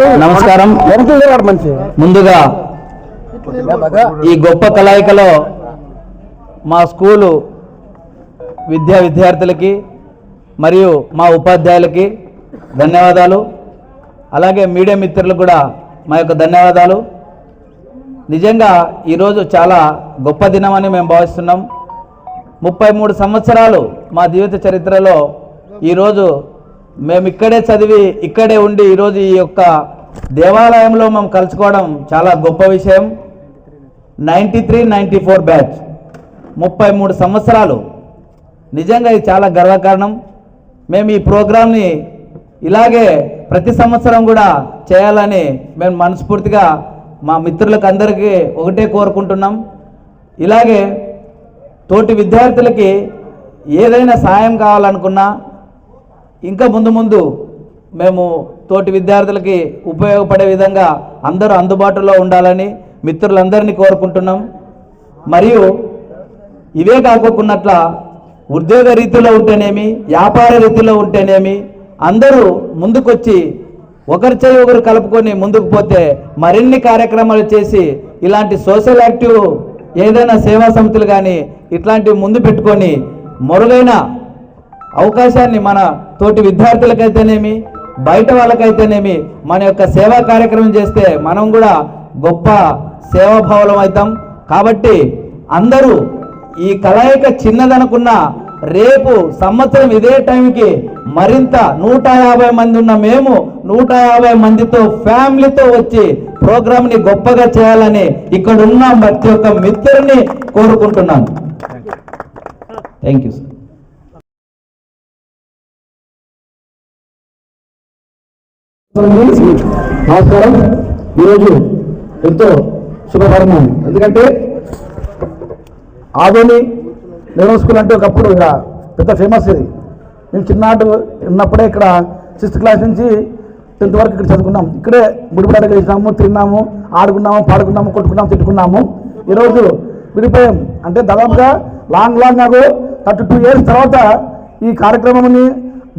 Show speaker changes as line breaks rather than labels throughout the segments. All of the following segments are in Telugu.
నమస్కారం. ముందుగా ఈ గొప్ప కలయికలో మా స్కూలు విద్యా విద్యార్థులకి మరియు మా ఉపాధ్యాయులకి ధన్యవాదాలు. అలాగే మీడియా మిత్రులకు కూడా మా యొక్క ధన్యవాదాలు. నిజంగా ఈరోజు చాలా గొప్ప దినమని మేము భావిస్తున్నాం. ముప్పై మూడు సంవత్సరాలు మా జీవిత చరిత్రలో ఈరోజు మేము ఇక్కడే చదివి ఇక్కడే ఉండి ఈరోజు ఈ యొక్క దేవాలయంలో మేము కలుసుకోవడం చాలా గొప్ప విషయం. Ninety three ninety four batch. ముప్పై మూడు సంవత్సరాలు. నిజంగా ఇది చాలా గర్వకారణం. మేము ఈ ప్రోగ్రాంని ఇలాగే ప్రతి సంవత్సరం కూడా చేయాలని మేము మనస్ఫూర్తిగా మా మిత్రులకు అందరికీ ఒకటే కోరుకుంటున్నాం. ఇలాగే తోటి విద్యార్థులకి ఏదైనా సాయం కావాలనుకున్నా ఇంకా ముందు ముందు మేము తోటి విద్యార్థులకి ఉపయోగపడే విధంగా అందరూ అందుబాటులో ఉండాలని మిత్రులందరినీ కోరుకుంటున్నాం. మరియు ఇవే కాకోకున్నట్ల ఉద్యోగ రీతిలో ఉంటేనేమి వ్యాపార రీతిలో ఉంటేనేమి అందరూ ముందుకొచ్చి ఒకరి చేయి ఒకరు కలుపుకొని ముందుకు పోతే మరిన్ని కార్యక్రమాలు చేసి ఇలాంటి సోషల్ యాక్టివ్ ఏదైనా సేవా సంస్థలు కానీ ఇట్లాంటివి ముందు పెట్టుకొని మరుగైన అవకాశాన్ని మన తోటి విద్యార్థులకైతేనేమి బయట వాళ్ళకైతేనేమి మన యొక్క సేవా కార్యక్రమం చేస్తే మనం కూడా గొప్ప సేవాభావులం అవుతాం. కాబట్టి అందరూ ఈ కలయిక చిన్నదనుకున్న రేపు సంవత్సరం ఇదే టైంకి మరింత నూట యాభై మంది ఉన్న మేము నూట యాభై మందితో ఫ్యామిలీతో వచ్చి ప్రోగ్రామ్ని గొప్పగా చేయాలని ఇక్కడ ఉన్న ప్రతి ఒక్క మిత్రుని కోరుకుంటున్నాను. Thank you sir.
నమస్కారం. ఈరోజు ఎంతో శుభపరిణామం. ఎందుకంటే ఆదోని నెహ్రూ స్కూల్ అంటే ఒకప్పుడు ఇక పెద్ద ఫేమస్ ఇది. మేము చిన్ననాటు ఉన్నప్పుడే ఇక్కడ సిక్స్త్ క్లాస్ నుంచి టెన్త్ వరకు ఇక్కడ చదువుకున్నాం. ఇక్కడే బుడిబుడాట గెలిచినాము తిన్నాము ఆడుకున్నాము పాడుకున్నాము కొట్టుకున్నాము తిట్టుకున్నాము. ఈరోజు విడిపోయాం. అంటే దాదాపుగా లాంగ్ లాంగ్ నాకు థర్టీ టూ ఇయర్స్ తర్వాత ఈ కార్యక్రమాన్ని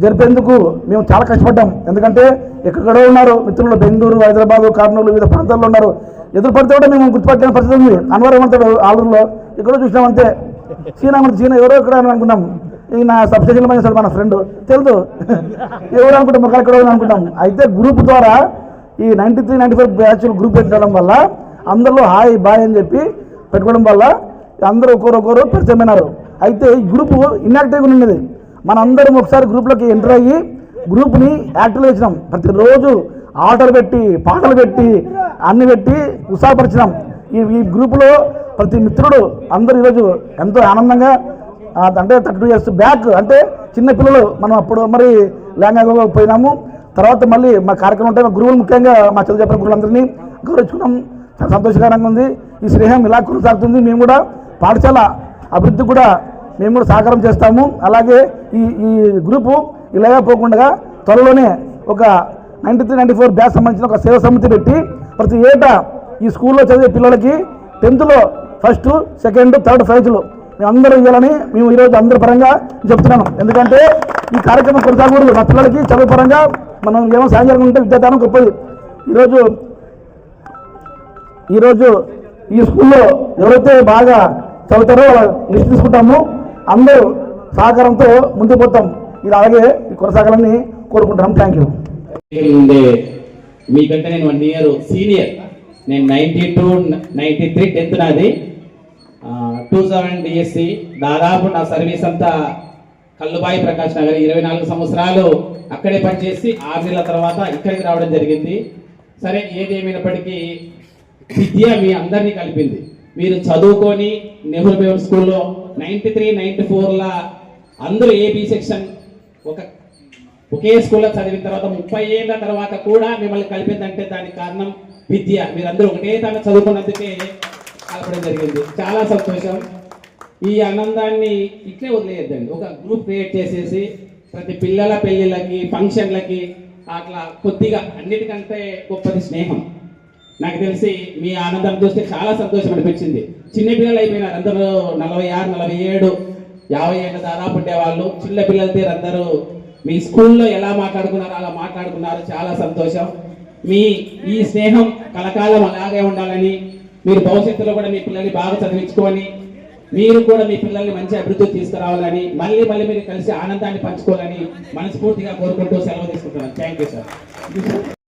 జరిపేందుకు మేము చాలా కష్టపడ్డాం. ఎందుకంటే ఎక్కడో ఉన్నారు మిత్రులు బెంగళూరు హైదరాబాద్ కర్నూలు వివిధ ప్రాంతాల్లో ఉన్నారు. ఎదురు పడితే కూడా మేము గుర్తుపట్టిన పరిస్థితి ఉంది. అన్వర్ ఏమంటాడు ఆలూరులో ఎక్కడో చూసినామంటే చీనా మన చీనా ఎవరో ఎక్కడ అని అనుకున్నాం. ఈ నా సబ్స్టేషన్ మన ఫ్రెండ్ తెలుదు. ఎవరు అనుకుంటాం మొక్కలు ఎక్కడో అనుకుంటాం. అయితే గ్రూప్ ద్వారా ఈ నైంటీ త్రీ నైంటీ ఫైవ్ బ్యాచ్లు గ్రూప్ పెట్టడం వల్ల అందరిలో హాయ్ బాయ్ అని చెప్పి పెట్టుకోవడం వల్ల అందరూ ఒకరు ఒకరు పరిచయమైనారు అయితే ఈ గ్రూప్ ఇన్యాక్టివ్గా ఉన్నది. మనందరం ఒకసారి గ్రూప్లోకి ఎంటర్ అయ్యి గ్రూప్ని యాక్టివ్లో చేసినాం. ప్రతిరోజు ఆటలు పెట్టి పాటలు పెట్టి అన్ని పెట్టి ఉత్సాహపరిచినాం. ఈ ఈ గ్రూపులో ప్రతి మిత్రుడు అందరూ ఈరోజు ఎంతో ఆనందంగా అంటే థర్టీ టూ ఇయర్స్ బ్యాక్ అంటే చిన్నపిల్లలు మనం అప్పుడు మరి లేంగా పోయినాము. తర్వాత మళ్ళీ మా కార్యక్రమం ఉంటే మా గురువులు ముఖ్యంగా మా చదువు చెప్పిన గురువులందరినీ గౌరవించుకున్నాం. చాలా సంతోషకరంగా ఉంది. ఈ స్నేహం ఇలా కొనసాగుతుంది. మేము కూడా పాఠశాల అభివృద్ధి కూడా మేము కూడా సహకారం చేస్తాము. అలాగే ఈ ఈ గ్రూపు ఇలాగా పోకుండా త్వరలోనే ఒక ninety three ninety four batch సంబంధించిన ఒక సేవ సమితి పెట్టి ప్రతి ఏటా ఈ స్కూల్లో చదివే పిల్లలకి టెన్త్లో ఫస్ట్ సెకండ్ థర్డ్ ప్రైజ్లు మేము అందరూ ఇవ్వాలని మేము ఈరోజు అందరి పరంగా చెప్తున్నాను. ఎందుకంటే ఈ కార్యక్రమం కొనసాగకూడదు. మా పిల్లలకి చదువు పరంగా మనం ఏమో సాయం జరగకుంటే విద్యాదానం గొప్పది. ఈరోజు ఈరోజు ఈ స్కూల్లో ఎవరైతే బాగా చదువుతారో లిస్ట్ తీసుకుంటాము. అందరూ సహకారంతో ముందుకు పోతాం. ఇది అలాగే కొనసాగాలని కోరుకుంటున్నాం. థ్యాంక్ యూ
మీకంటే నేను వన్ ఇయర్ సీనియర్. నేను ninety two ninety three tenth నాది. టూ సెవెన్ డిఎస్సి దాదాపు నా సర్వీస్ అంతా కల్లుబాయి ప్రకాష్ నగర్. ఇరవై నాలుగు సంవత్సరాలు అక్కడే పనిచేసి ఆరు నెలల తర్వాత ఇక్కడికి రావడం జరిగింది. సరే ఏది విద్య మీ అందరినీ కలిపింది. మీరు చదువుకొని నెహ్రూ బేవర్ స్కూల్లో నైంటీ త్రీ నైంటీ ఫోర్లా అందరూ ఏబీ సెక్షన్ ఒక ఒకే స్కూల్లో చదివిన తర్వాత ముప్పై ఏళ్ళ తర్వాత కూడా మిమ్మల్ని కలిపిందంటే దానికి కారణం విద్య. మీరందరూ ఒకటే తన చదువుకున్నందుకే కలపడం జరిగింది. చాలా సంతోషం. ఈ ఆనందాన్ని ఇట్లే వదిలేయద్దండి. ఒక గ్రూప్ క్రియేట్ చేసేసి ప్రతి పిల్లల పెళ్ళిళ్ళకి ఫంక్షన్లకి అట్లా కొద్దిగా అన్నిటికంటే గొప్పది స్నేహం. నాకు తెలిసి మీ ఆనందం చూస్తే చాలా సంతోషం అనిపించింది. చిన్నపిల్లలు అయిపోయినారు. అందరూ నలభై ఆరు నలభై ఏడు యాభై ఏళ్ళ దాదాపు ఉండేవాళ్ళు చిన్న పిల్లలతో అందరూ మీ స్కూల్లో ఎలా మాట్లాడుకున్నారో అలా మాట్లాడుకున్నారు. చాలా సంతోషం. మీ ఈ స్నేహం కలకాలం అలాగే ఉండాలని మీరు భవిష్యత్తులో కూడా మీ పిల్లల్ని బాగా చదివించుకొని మీరు కూడా మీ పిల్లల్ని మంచి అభివృద్ధి తీసుకురావాలని మళ్ళీ మళ్ళీ మీరు కలిసి ఆనందాన్ని పంచుకోవాలని మనస్ఫూర్తిగా కోరుకుంటూ సెలవు తీసుకుంటున్నాను. Thank you sir